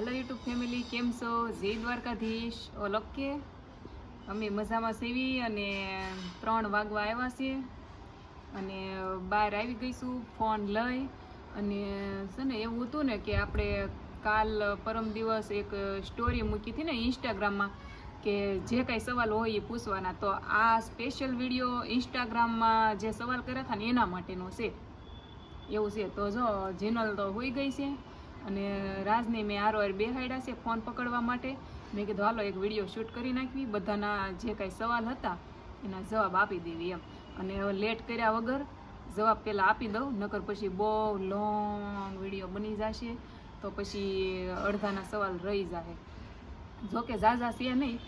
Hello YouTube family કેમ છો? જય દ્વારકાધીશ. ઓલકે અમે મજામાં સેવી અને ત્રણ વાગવા આવ્યા છીએ. અને બહાર આવી ગઈશું, ફોન લઈ. અને છે ને, એવું હતું ને કે આપણે કાલ પરમ દિવસ એક સ્ટોરી મૂકી હતી ને ઇન્સ્ટાગ્રામમાં કે જે કાંઈ સવાલ હોય એ પૂછવાના. તો આ સ્પેશિયલ વીડિયો ઇન્સ્ટાગ્રામમાં જે સવાલ કર્યા હતા ને એના માટેનો છે. એવું છે. તો જો જીનલ તો હોઈ ગઈ છે. અને રાજને મેં આરો બેહાડ્યા છે ફોન પકડવા માટે. મેં કીધું, હાલો, એક વીડિયો શૂટ કરી નાખવી. બધાના જે કાંઈ સવાલ હતા, એના જવાબ આપી દેવી એમ. અને લેટ કર્યા વગર જવાબ પહેલાં આપી દઉં, નકર પછી બહુ લોંગ વીડિયો બની જશે, તો પછી અડધાના સવાલ રહી જશે જોકે ઝાઝા છે નહીં,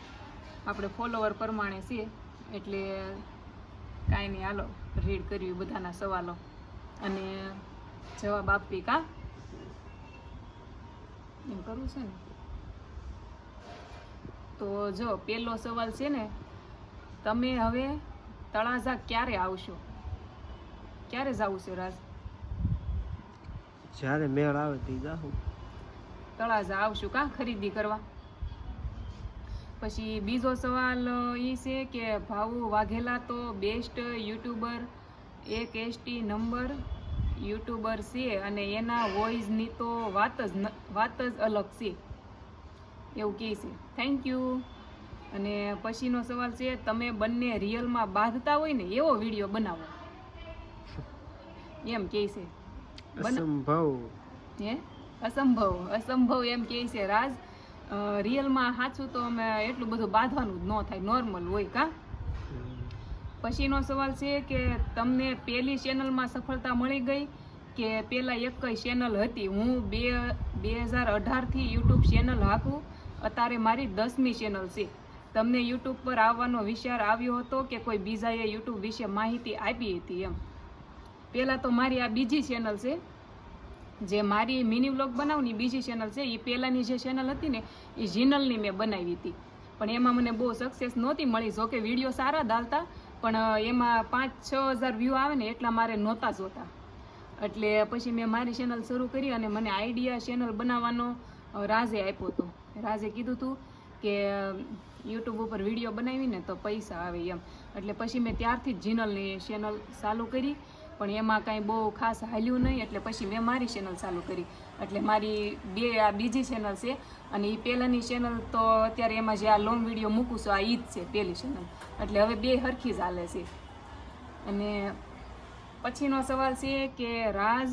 આપણે ફોલોવર પ્રમાણે છે, એટલે કાંઈ નહીં, હાલો રીડ કરવી બધાના સવાલો. અને જવાબ આપવી કા? એમ કરવું છે ને. તો જો પહેલો સવાલ છે ને તમે હવે તળાજા ક્યારે આવશો? ક્યારે જવું છે રાજ? જ્યારે મેળ આવે તે જાઉં તળાજા આવશું કા ખરીદી કરવા? પછી બીજો સવાલ એ છે કે ભાવુ વાઘેલા તો બેસ્ટ યુટ્યુબર એક એસટી નંબર યુટ્યુબર છે અને એના વોઇસની તો વાત જ વાત જ અલગ છે. એવું કહે છે. થેન્ક યુ અને પછીનો સવાલ છે તમે બંને રિયલમાં બાંધતા હોય ને એવો વીડિયો બનાવો. એમ કહે છે. અસંભવ. હે? અસંભવ. અસંભવ એમ કહે છે રાજ. રિયલમાં સાચું તો અમે એટલું બધું બાંધવાનું જ ન થાય નોર્મલ હોય કા? પછીનો સવાલ છે કે તમને પહેલી ચેનલમાં સફળતા મળી ગઈ કે પહેલાં એક કઈ ચેનલ હતી? હું બે બે હજાર અઢારથી યુટ્યુબ ચેનલ હાકું અત્યારે મારી દસમી ચેનલ છે. તમને યુટ્યુબ પર આવવાનો વિચાર આવ્યો હતો કે કોઈ બીજાએ યુટ્યુબ વિશે માહિતી આપી હતી એમ? પહેલાં તો મારી આ બીજી ચેનલ છે, જે મારી મિની વ્લોગ બનાવની બીજી ચેનલ છે. એ પહેલાંની જે ચેનલ હતી ને એ જીનલની મેં બનાવી હતી. પણ એમાં મને બહુ સક્સેસ નહોતી મળી. જોકે વીડિયો સારા દાલતા પણ એમાં પાંચ છ હજાર વ્યૂ આવે ને એટલા મારે નહોતા જોતા. એટલે પછી મેં મારી ચેનલ શરૂ કરી અને મને આઈડિયા ચેનલ બનાવવાનો રાજે આપ્યો હતો. રાજે કીધું હતું કે યુટ્યુબ ઉપર વીડિયો બનાવીને તો પૈસા આવે એમ. એટલે પછી મેં ત્યારથી જ જીનલની ચેનલ ચાલુ કરી પણ એમાં કાંઈ બહુ ખાસ હાલ્યું નહીં એટલે પછી મેં મારી ચેનલ ચાલુ કરી. એટલે મારી બે આ બીજી ચેનલ છે અને એ પહેલાંની ચેનલ તો અત્યારે એમાં જે આ લોંગ વીડિયો મૂકું છું આ ઈ જ છે પહેલી ચેનલ એટલે હવે બે હરખી જ હાલે છે. અને પછીનો સવાલ છે કે રાજ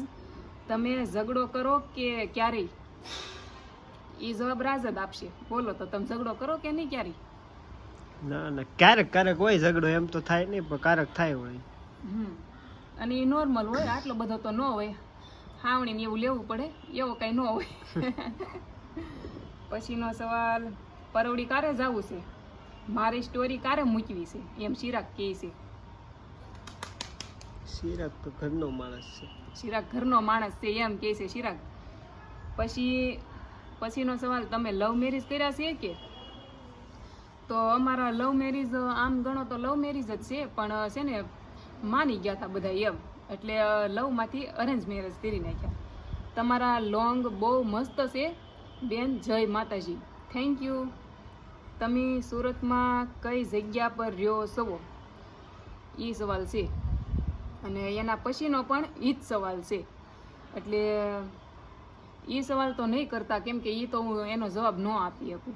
તમે ઝઘડો કરો કે ક્યારેય? એ જવાબ રાજ જ આપશે. બોલો તો તમે ઝઘડો કરો કે નહીં ક્યારેય? ના ના ક્યારેક ક્યારેક હોય ઝઘડો એમ તો થાય નહીં પણ ક્યારેક થાય હોય. હમ. અને એ નોર્મલ હોય આટલો બધો તો ન હોય. હાવણી ને એવું લેવું પડે એવો કઈ ન હોય. પછીનો સવાલ પરવડી કારે જવું છે? મારી સ્ટોરી કારે મૂકવી છે? એમ ચિરાગ કહે છે. સિરાગ તો ઘરનો માણસ છે. ચિરાગ ઘરનો માણસ છે એમ કહે છે ચિરાગ પછી પછીનો સવાલ તમે લવ મેરેજ કર્યા છે કે? તો અમારા લવ મેરેજ આમ ગણો તો લવ મેરેજ જ છે પણ છે ને માની ગયા હતા બધા એમ. એટલે લવમાંથી અરેન્જ મેરેજ કરી નાખ્યા. તમારા લોંગ બહુ મસ્ત છે. બેન, જય માતાજી. થેન્ક યુ તમે સુરતમાં કઈ જગ્યા પર રહ્યો છો એ સવાલ છે. અને એના પછીનો પણ એ જ સવાલ છે. એટલે એ સવાલ તો નહીં કરતા, કેમ કે એ તો હું એનો જવાબ ન આપી શકું.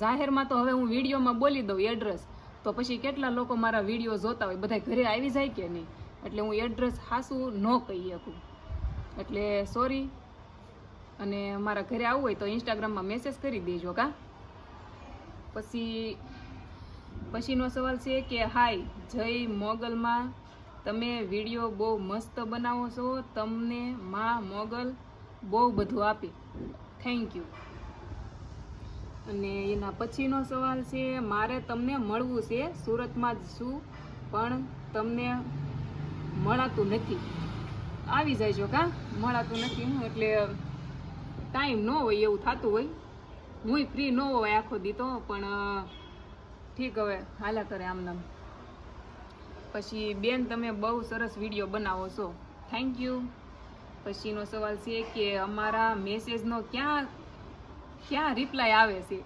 જાહેરમાં તો હવે હું વિડીયોમાં બોલી દઉં એડ્રેસ તો પછી કેટલા લોકો મારા વીડિયો જોતા હોય બધા ઘરે આવી જાય કે નહીં? એટલે હું એડ્રેસ હાસું ન કહી શકું. એટલે સોરી. અને મારા ઘરે આવવું હોય તો ઇન્સ્ટાગ્રામમાં મેસેજ કરી દેજો, કા? પછી, પછીનો સવાલ છે કે, હાય, જય મોગલમાં તમે વીડિયો બહુ મસ્ત બનાવો છો. તમને માં મોગલ બહુ બધું આપે. થેન્ક યુ અને એના પછીનો સવાલ છે, મારે તમને મળવું છે સુરતમાં જ છું, પણ તમને મળાતું નથી. આવી જાય છો કા? મળાતું નથી એટલે ટાઈમ ન હોય એવું થતું હોય. હું ફ્રી ન હોય આખો દીતો પણ ઠીક હવે, હાલા કરે આમનામ પછી બેન, તમે બહુ સરસ વીડિયો બનાવો છો. થેન્ક યુ પછીનો સવાલ છે કે અમારા મેસેજનો ક્યાં ક્યાં રિપ્લાય આવે છે?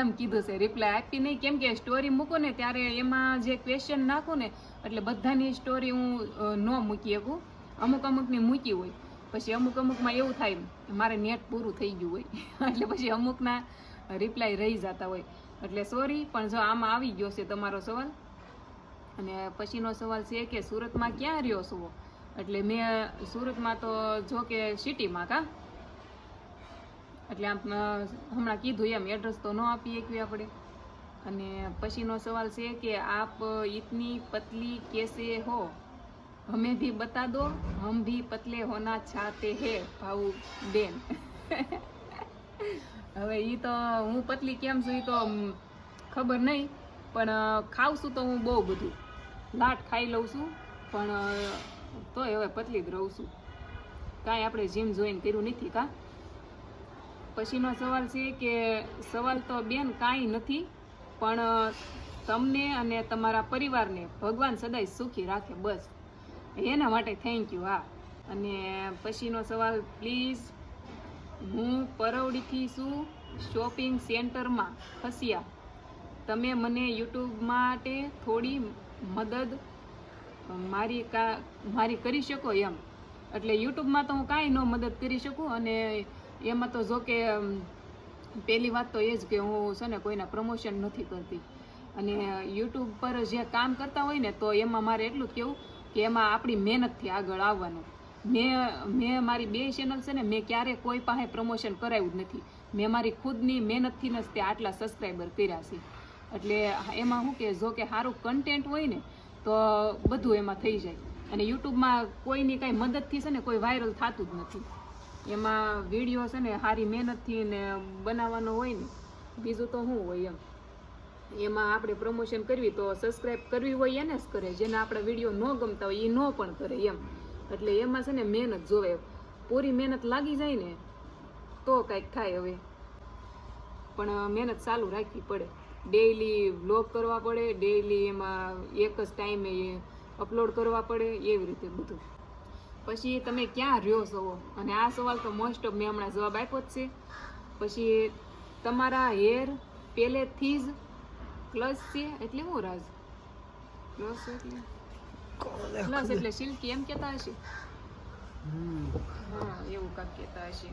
એમ કીધું છે રિપ્લાય આપી નહીં. કેમ કે સ્ટોરી મૂકો ને ત્યારે એમાં જે ક્વેશ્ચન નાખું ને, એટલે બધાની સ્ટોરી હું ન મૂકી શકું. અમુક અમુકની મૂકી હોય. પછી અમુક અમુકમાં એવું થાય મારે નેટ પૂરું થઈ ગયું હોય. એટલે પછી અમુકના રિપ્લાય રહી જતા હોય. એટલે સોરી પણ જો આમાં આવી ગયો છે તમારો સવાલ. અને પછીનો સવાલ છે કે સુરતમાં ક્યાં રહ્યો છો? એટલે મેં સુરતમાં તો જો કે સિટીમાં કા? એટલે આમ હમણાં કીધું એમ એડ્રેસ તો ન આપી શકીએ આપણે. અને પછીનો સવાલ છે કે આપ ઇતની પતલી કેસે હો? હમે ભી બતા દો, હમ ભી પતલે હોના છાતે હે, ભાઉ બેન. હવે એ તો હું પતલી કેમ છું એ તો ખબર નહીં, પણ ખાઉં છું તો હું બહુ બધું. લાટ ખાઈ લઉં છું, પણ તોય હવે પતલી જ રહું છું. કાંઈ આપણે જીમ જોઈને કર્યું નથી કાં? પછીનો સવાલ છે કે સવાલ તો બેન કાંઈ નથી, પણ તમને અને તમારા પરિવારને ભગવાન સદાય સુખી રાખે બસ. એના માટે થેન્ક યુ હા. અને પછીનો સવાલ પ્લીઝ હું પરવડીથી છું શોપિંગ સેન્ટરમાં ફસ્યા તમે મને યુટ્યુબ માટે થોડી મદદ, મારી કા, મારી કરી શકો એમ. એટલે યુટ્યુબમાં તો હું કાંઈ ન મદદ કરી શકું અને એમાં તો જો કે પહેલી વાત તો એ જ કે હું છે ને કોઈના પ્રમોશન નથી કરતી. અને યુટ્યુબ પર જે કામ કરતા હોય ને તો એમાં મારે એટલું જ કહેવું કે એમાં આપણી મહેનતથી આગળ આવવાનું. મેં મેં મારી બે ચેનલ છે ને, મેં ક્યારે કોઈ પાસે પ્રમોશન કરાવ્યું જ નથી. મેં મારી ખુદની મહેનતથી જ તે આટલા સબસ્ક્રાઈબર કર્યા છે. એટલે એમાં શું કે જો કે સારું કન્ટેન્ટ હોય ને, તો બધું એમાં થઈ જાય. અને યુટ્યુબમાં કોઈની કાંઈ મદદથી છે ને, કોઈ વાયરલ થતું જ નથી. એમાં વીડિયો છે ને સારી મહેનતથી ને બનાવવાનો હોય ને, બીજું તો શું હોય એમ. એમાં આપણે પ્રમોશન કરવી તો સબસ્ક્રાઈબ કરવી હોય એને જ કરે, જેને આપણા વીડિયો ન ગમતા હોય એ ન પણ કરે એમ. એટલે એમાં છે ને મહેનત જોવે. પૂરી મહેનત લાગી જાય ને, તો કાંઈક થાય હવે. પણ મહેનત ચાલુ રાખવી પડે. ડેઈલી વ્લોગ કરવા પડે ડેઈલી એમાં એક જ ટાઈમે અપલોડ કરવા પડે, એવી રીતે બધું. પછી તમે ક્યાં રહ્યો છો? અને આ સવાલ તો મોસ્ટ ઓફ મેં હમણાં જવાબ આપ્યો જ છે. પછી તમારા હેર પહેલેથી જ ક્લસ છે એટલે હું રાજ? પ્લસ એટલે? પ્લસ એટલે સિલ્કી એમ કહેતા હશે. હા એવું કાંક કહેતા હશે.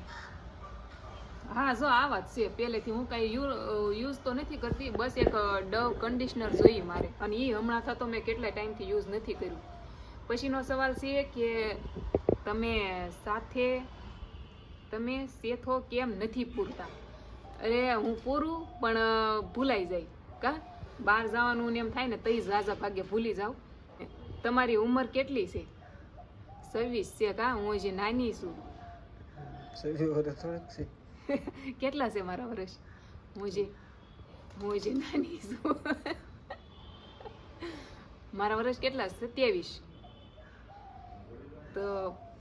હા જો આ વાત છે. પહેલેથી હું કાંઈ યુઝ તો નથી કરતી. બસ એક ડવ કન્ડિશનર જોઈએ મારે. અને એ હમણાં થતો મેં કેટલા ટાઈમથી યુઝ નથી કર્યું. પછીનો સવાલ છે કે તમે સાથે તમે સેથો કેમ નથી પૂરતા? અરે હું પૂરું પણ ભૂલાઈ જાય. કા? બહાર જવાનું ને એમ થાય ને તઈ ઝાઝા ભાગે ભૂલી જાવ તમારી ઉંમર કેટલી છે? સર્વિસ છે કા? હું હજી નાની છું. કેટલા છે મારા વર્ષ? હું જે હું જે નાની છું. મારા વર્ષ કેટલા? સત્યાવીસ.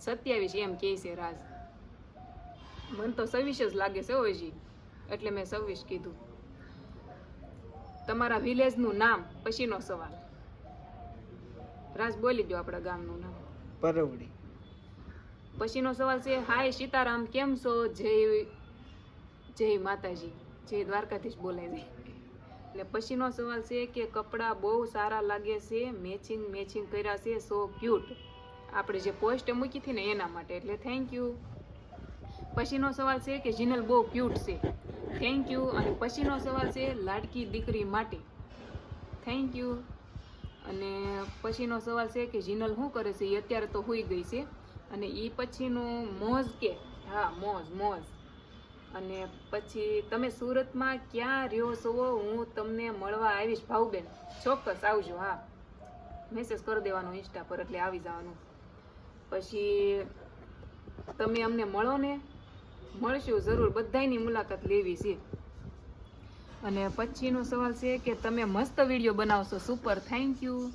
સત્યાવીસ એમ કહે છે રાજ. મને તો સવીસ જ લાગે છે ઓજી એટલે મેં સવીસ કીધું. તમારા વિલેજનું નામ પછીનો સવાલ. રાજ બોલી દો આપણા ગામનું નામ. પરવડી. પછીનો સવાલ છે હાય સીતારામ કેમ છો? જય જય માતાજી. જય દ્વારકાધીશ બોલાય છે. એટલે પછીનો સવાલ છે કે કપડાં બહુ સારા લાગે છે મેચિંગ મેચિંગ કર્યા છે સો ક્યુટ આપણે જે પોસ્ટ મૂકી હતી ને એના માટે. એટલે થેન્ક યુ પછીનો સવાલ છે કે જીનલ બહુ ક્યુટ છે. થેન્ક યુ અને પછીનો સવાલ છે લાડકી દીકરી માટે. થેન્ક યુ અને પછીનો સવાલ છે કે જીનલ શું કરે છે? એ અત્યારે તો હોઈ ગઈ છે. અને એ પછીનું મોજ કે? હા, મોજ મોજ. અને પછી તમે સુરતમાં ક્યાં રહ્યો છો? હું તમને મળવા આવીશ ભાવબેન. ચોક્કસ આવજો, હા. મેસેજ કરી દેવાનો ઇન્સ્ટા પર, એટલે આવી જવાનું. પછી તમે અમને મળો ને, મળશું જરૂર. બધાયની મુલાકાત લેવી છે. અને પછીનો સવાલ છે કે તમે મસ્ત વીડિયો બનાવશો. સુપર થેન્ક યુ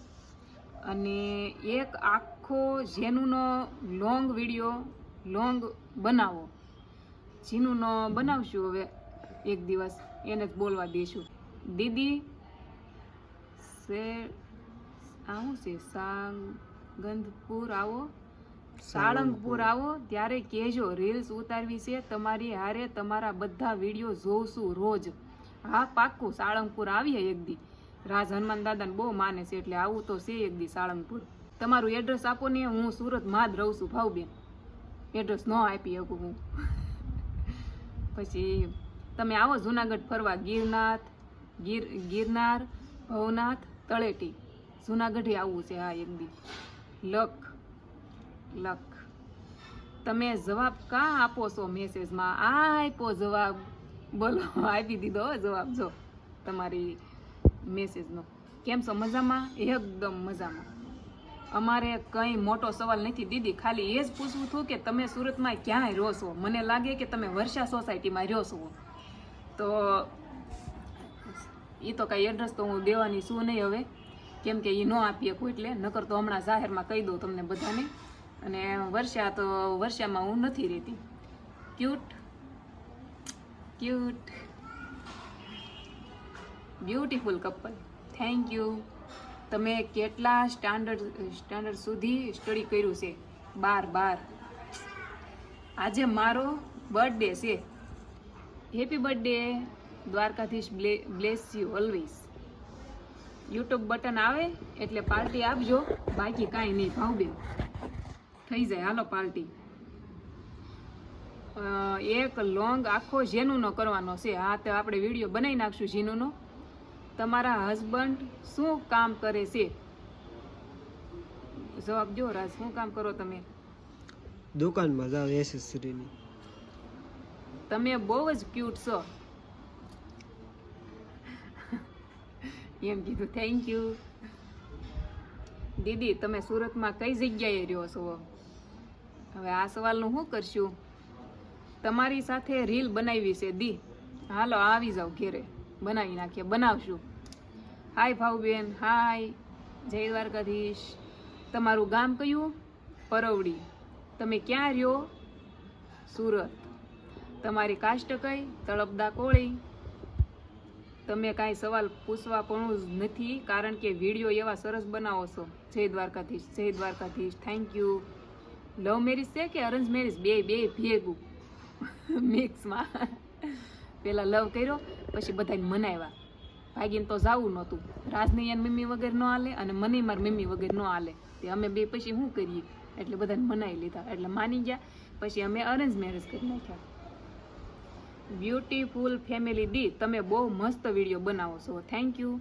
અને એક આખો જેનુંનો લોંગ વીડિયો લોંગ બનાવો. જીનુંનો બનાવશું હવે એક દિવસ, એને જ બોલવા દઈશું દીદી સે આવું છે? સાંગંધપુર આવો. સાળંગપુર આવો, ત્યારે કહેજો રીલ્સ ઉતારવી છે, તમારી હારે તમારા બધા વીડિયો જોઉં રોજ. હા, પાક્કું સાળંગપુર આવીએ એક દી. રાજ હનુમાન દાદાને બહુ માને છે, એટલે આવું તો છે એક દી સાળંગપુર તમારું એડ્રેસ આપો ને, હું સુરતમાં જ રહું છું ભાવબેન એડ્રેસ ન આપી શકું હું. પછી, તમે આવો જુનાગઢ ફરવા, ગિરનાથ, ગીર, ગિરનાર, ભવનાથ, તળેટી. જુનાગઢે આવવું છે, હા, એક દી. લખ. લખ તમે જવાબ કા આપો છો મેસેજમાં? આ આપ્યો જવાબ. બોલો, આપી દીધો જવાબ. જો, તમારી મેસેજનો. કેમ છો? મજામાં? એકદમ મજામાં. અમારે કંઈ મોટો સવાલ નથી. દીદી, ખાલી એ જ પૂછવું હતું કે તમે સુરતમાં ક્યાંય રહો છો? મને લાગે કે તમે વર્ષા સોસાયટીમાં રહો છો. તો એ તો કાંઈ એડ્રેસ તો હું દેવાની છું નહીં હવે. કેમ કે એ ન આપીએ કોઈ એટલે. નકર તો હમણાં જાહેરમાં કહી દઉં તમને બધાને. અને વર્ષા તો વર્ષામાં હું નથી રહેતી. Cute cute beautiful couple thank you તમે કેટલા સ્ટાન્ડર્ડ સ્ટાન્ડર્ડ સુધી સ્ટડી કર્યું છે? બાર બાર. આજે મારો બર્થડે છે. Happy birthday Dwarkadhish bless you always YouTube button આવે, એટલે પાર્ટી આપજો. બાકી કાંઈ નહીં, ભાવબેન. થઈ જાય. હાલો પાર્ટી. એક લોંગ આખો ઝીનુંનો કરવાનો છે. હા તો આપણે વીડિયો બનાવી નાખશું ઝીનુંનો. તમારા હસબન્ડ શું કામ કરે છે? જવાબ જો રાજ શું કામ કરો તમે? દુકાનમાં જાવ એસેસરીની તમે બહુ જ ક્યુટ છો. એમ કીધું થેન્ક યુ દીદી તમે સુરતમાં કઈ જગ્યાએ રહ્યો છો? હવે આ સવાલનું શું કરશું? તમારી સાથે રીલ બનાવી છે, દી. હાલો, આવી જાવ ઘેરે. બનાવી નાખીએ, બનાવશું. હાય ભાવબેન હાય. જય દ્વારકાધીશ. તમારું ગામ કયું? પરવડી. તમે ક્યાં રહ્યો? સુરત. તમારી કાસ્ટ કઈ? તળપદા કોળી. તમે કાંઈ સવાલ પૂછવા પણ નથી, કારણ કે વીડિયો એવા સરસ બનાવો છો. જય દ્વારકાધીશ જય Dwarkadhish. Thank you love marriage છે કે અરેન્જ મેરેજ બે બે ભેગું મિક્સમાં પેલા લવ કર્યો પછી બધાને મનાવ્યા ભાગીને તો જાવું નહોતું રાજની એની મમ્મી વગર ન હાલે અને મને મારી મમ્મી વગર ન હાલે તે અમે બે પછી શું કરીએ એટલે બધાને મનાવી લીધા એટલે માની ગયા પછી અમે અરેન્જ મેરેજ કરી નાખ્યા બ્યુટીફુલ ફેમિલી દી તમે બહુ મસ્ત વીડિયો બનાવો છો થેન્ક યુ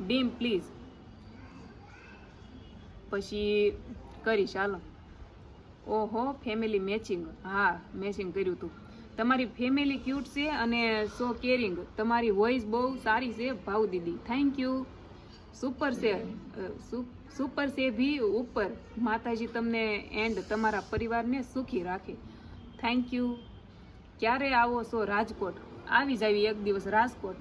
ડીમ પ્લીઝ પછી કરીશ, હાલો. ઓહો ફેમિલી મેચિંગ હા મેચિંગ કર્યું હતું તમારી ફેમિલી ક્યુટ છે અને સો કેરિંગ તમારી વોઇસ બહુ સારી છે, ભાવ દીદી. થેન્ક યુ સુપર છે. સુપર છે ભી, ઉપર. માતાજી તમને એન્ડ તમારા પરિવારને સુખી રાખે. થેન્ક યુ ક્યારે આવો છો રાજકોટ? આવી જાવી એક દિવસ રાજકોટ.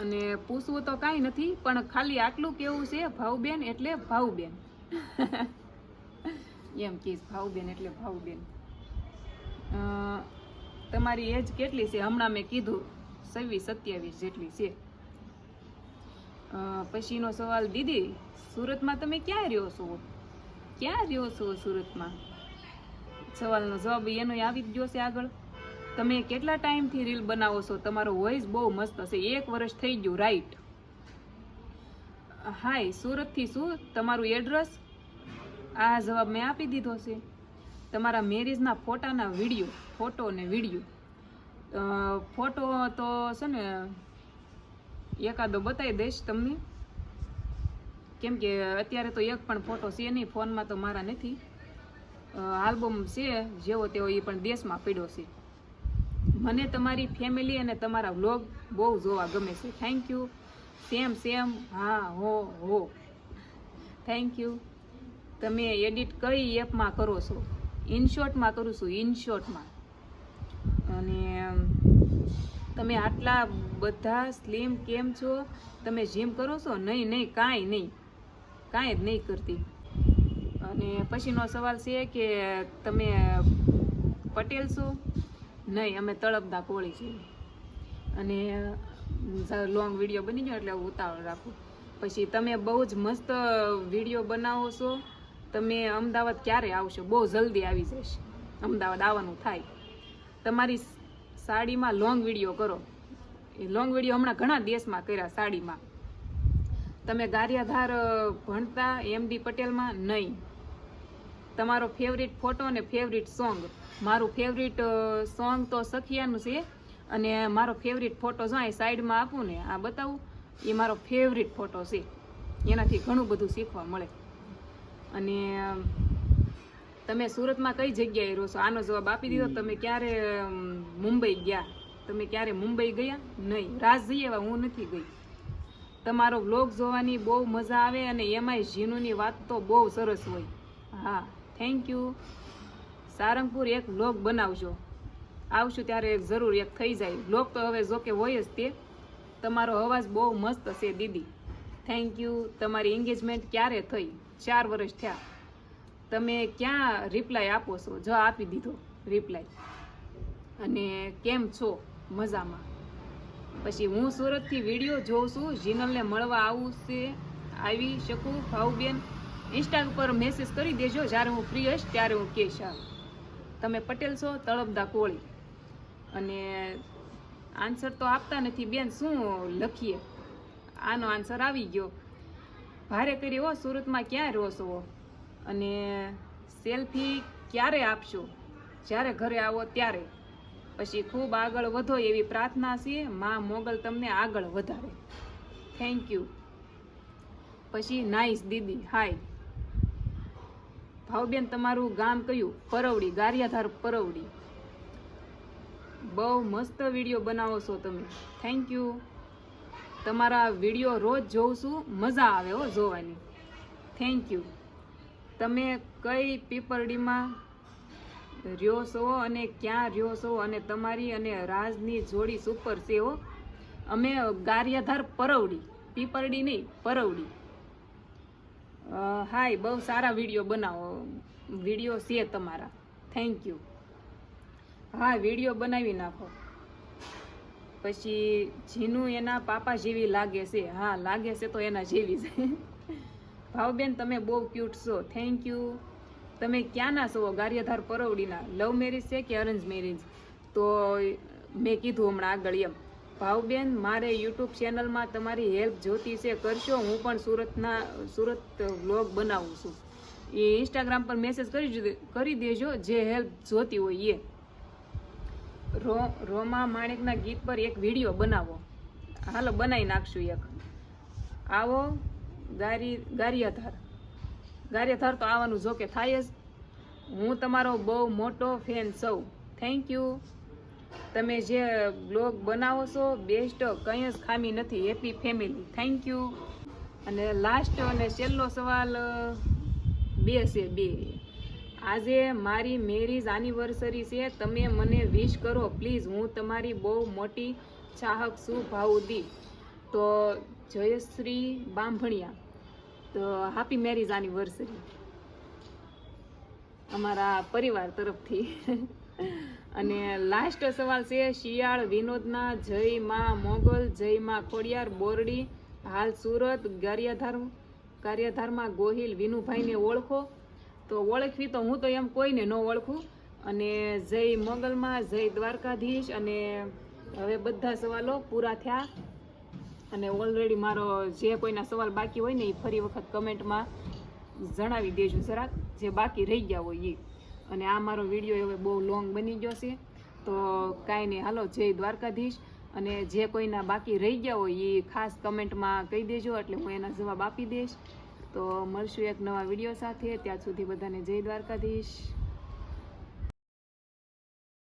અને પૂછવું તો કાંઈ નથી, પણ ખાલી આટલું કેવું છે, ભાવબેન એટલે ભાવબેન. એમ કહીશ ભાવબેન એટલે ભાવબેન તમારી એજ કેટલી છે? હમણાં મેં કીધું, છવ્વીસ, સત્યાવીસ જેટલી છે. પછીનો સવાલ, દીદી, સુરતમાં તમે ક્યાં રહ્યો છો? ક્યાં રહ્યો છો સુરતમાં? સવાલનો જવાબ એનો આવી જ ગયો છે આગળ. તમે કેટલા ટાઈમથી રીલ બનાવો છો? તમારો વોઇસ બહુ મસ્ત છે. એક વર્ષ થઈ ગયું રાઈટ હાય, સુરતથી શું? તમારું એડ્રેસ આ જવાબ મેં આપી દીધો છે. તમારા મેરેજના ફોટાના વીડિયો, ફોટો ને વીડિયો. ફોટો તો છે ને, એકાદો બતાવી દઈશ તમને. કેમ કે અત્યારે તો એક પણ ફોટો છે નહીં, ફોનમાં તો મારા નથી. આલ્બમ છે જેવો તેવો એ પણ દેશમાં પીડ્યો છે. મને તમારી ફેમિલી અને તમારા વ્લોગ બહુ જોવા ગમે છે. થેન્ક યુ સેમ સેમ હા, હો હો. થેન્ક યુ તમે એડિટ કઈ એપમાં કરો છો? ઇનશોર્ટમાં કરું છું ઇનશોર્ટમાં અને તમે આટલા બધા સ્લિમ કેમ છો? તમે જીમ કરો છો? નહીં નહીં, કાંઈ નહીં. કાંઈ જ નહીં કરતી. અને પછીનો સવાલ છે કે તમે પટેલ છો? નહીં, અમે તળપદા કોળી છીએ. અને લોંગ વીડિયો બની ગયો એટલે હું ઉતાવળ રાખું. પછી તમે બહુ જ મસ્ત વીડિયો બનાવો છો. તમે અમદાવાદ ક્યારે આવશો? બહુ જલ્દી આવી જશે. અમદાવાદ આવવાનું થાય. તમારી સાડીમાં લોંગ વીડિયો કરો. એ લોંગ વીડિયો હમણાં ઘણા દેશમાં કર્યા સાડીમાં. તમે ગારિયાધાર ભણતા એમડી પટેલમાં નહીં. તમારો ફેવરિટ ફોટો અને ફેવરિટ સોંગ મારું ફેવરિટ સોંગ તો સખિયાનું છે અને મારો ફેવરિટ ફોટો જો અહીં સાઈડમાં આપું ને, આ બતાવું, એ મારો ફેવરિટ ફોટો છે. એનાથી ઘણું બધું શીખવા મળે. અને તમે સુરતમાં કઈ જગ્યાએ રહો છો? આનો જવાબ આપી દીધો. તમે ક્યારે મુંબઈ ગયા? તમે ક્યારે મુંબઈ ગયા? નહીં. રાસ જઈએ એવા હું નથી ગઈ. તમારો વ્લોગ જોવાની બહુ મજા આવે અને એમાંય ઝીનુની વાત તો બહુ સરસ હોય. હા. થેન્ક યુ સારંગપુર એક વ્લોગ બનાવજો. આવશું ત્યારે એક જરૂર એક થઈ જાય. વ્લોગ તો હવે જોકે હોય જ તે. તમારો અવાજ બહુ મસ્ત છે દીદી. થેન્ક યુ તમારી એન્ગેજમેન્ટ ક્યારે થઈ? ચાર વર્ષ થયા. તમે ક્યાં રિપ્લાય આપો છો? જો આપી દીધો રિપ્લાય અને કેમ છો? મજામાં. પછી હું સુરતથી વીડિયો જોઉં છું, જીનલને મળવા આવું છે, આવી શકું? ભાવબેન ઇન્સ્ટા ઉપર મેસેજ કરી દેજો, જ્યારે હું ફ્રી હશ ત્યારે હું કહીશ હા તમે પટેલ છો, તળપદા કોળી. અને આન્સર તો આપતા નથી, બેન, શું લખીએ? આનો આન્સર આવી ગયો. ભારે કરી હો, સુરતમાં ક્યાં છો? અને સેલ્ફી ક્યારે આપશો? જ્યારે ઘરે આવો ત્યારે. પછી ખૂબ આગળ વધો એવી પ્રાર્થના છે, માં મોગલ તમને આગળ વધારે. થેન્ક યુ પછી નાઈસ દીદી હાય ભાવબેન તમારું ગામ કયું? પરવડી, ગારિયાધાર પરવડી. બહુ મસ્ત વીડિયો બનાવો છો તમે. થેન્ક યુ તમારા વીડિયો રોજ જોઉં છું, મજા આવે હો જોવાની. થેન્ક યુ તમે કઈ પીપરડીમાં રહ્યો છો અને ક્યાં રહ્યો છો અને તમારી અને રાજની જોડી સુપર છે હો. અમે ગારિયાધાર પરવડી, પીપરડી નહીં, પરવડી. હાય, બહુ સારા વીડિયો બનાવો. વીડિયો છે તમારા. થેન્ક યુ હા, વીડિયો બનાવી નાખો. પછી જીનું એના પાપા જેવી લાગે છે. હા, લાગે છે તો એના જેવી છે. ભાવબેન, તમે બહુ ક્યુટ છો. થેન્ક યુ તમે ક્યાંના છો? ગારિયાધાર પરવડીના. લવ મેરેજ છે કે અરેન્જ મેરેજ તો મેં કીધું હમણાં આગળ એમ. ભાવબેન, મારે યુટ્યુબ ચેનલમાં તમારી હેલ્પ જોતી છે. કરશો? હું પણ સુરતના, સુરત વ્લોગ બનાવું છું. એ ઇન્સ્ટાગ્રામ પર મેસેજ કરી કરી દેજો. જે હેલ્પ જોતી હોય એ. રો, રોમા માણેકના ગીત પર એક વીડિયો બનાવો. હાલો, બનાવી નાખશું એક. આવો, ગારી, ગારિયાધાર. ગારિયાધાર તો આવવાનું જો કે થાય જ. હું તમારો બહુ મોટો ફેન સૌ થેન્ક યુ તમે જે બ્લોગ બનાવો છો બેસ્ટ કંઈ જ ખામી નથી. હેપી ફેમિલી થેન્ક યુ અને લાસ્ટ અને છેલ્લો સવાલ, બે છે, બે. આજે મારી મેરીજ એનિવર્સરી છે. તમે મને વિશ કરો પ્લીઝ હું તમારી બહુ મોટી ચાહક છું ભાવુદી તો જયશ્રી બાંભણિયા, તો હેપી મેરીજ એનિવર્સરી અમારા પરિવાર તરફથી. અને લાસ્ટ સવાલ છે, શિયાળ વિનોદના જય માં મોગલ, જય માં ખોડિયાર, બોરડી, હાલ સુરત, ગારિયાધાર કાર્યધારમાં ગોહિલ વિનુભાઈને ઓળખો. તો ઓળખવી તો હું તો એમ કોઈને ન ઓળખું. અને જય મંગલમાં, જય દ્વારકાધીશ અને હવે બધા સવાલો પૂરા થયા. અને ઓલરેડી મારો જે કોઈના સવાલ બાકી હોય ને એ ફરી વખત કમેન્ટમાં જણાવી દેજો જરાક. જે બાકી રહી ગયા હોય એ. અને આ મારો વીડિયો હવે બહુ લોંગ બની ગયો છે. તો કાંઈ નહીં. હાલો, જય દ્વારકાધીશ. અને જે કોઈના બાકી રહી ગયા હોય એ ખાસ કમેન્ટમાં કહી દેજો એટલે હું એના જવાબ આપી દઈશ. તો મળશું એક નવા વીડિયો સાથે. ત્યાં સુધી બધાને જય દ્વારકાધીશ.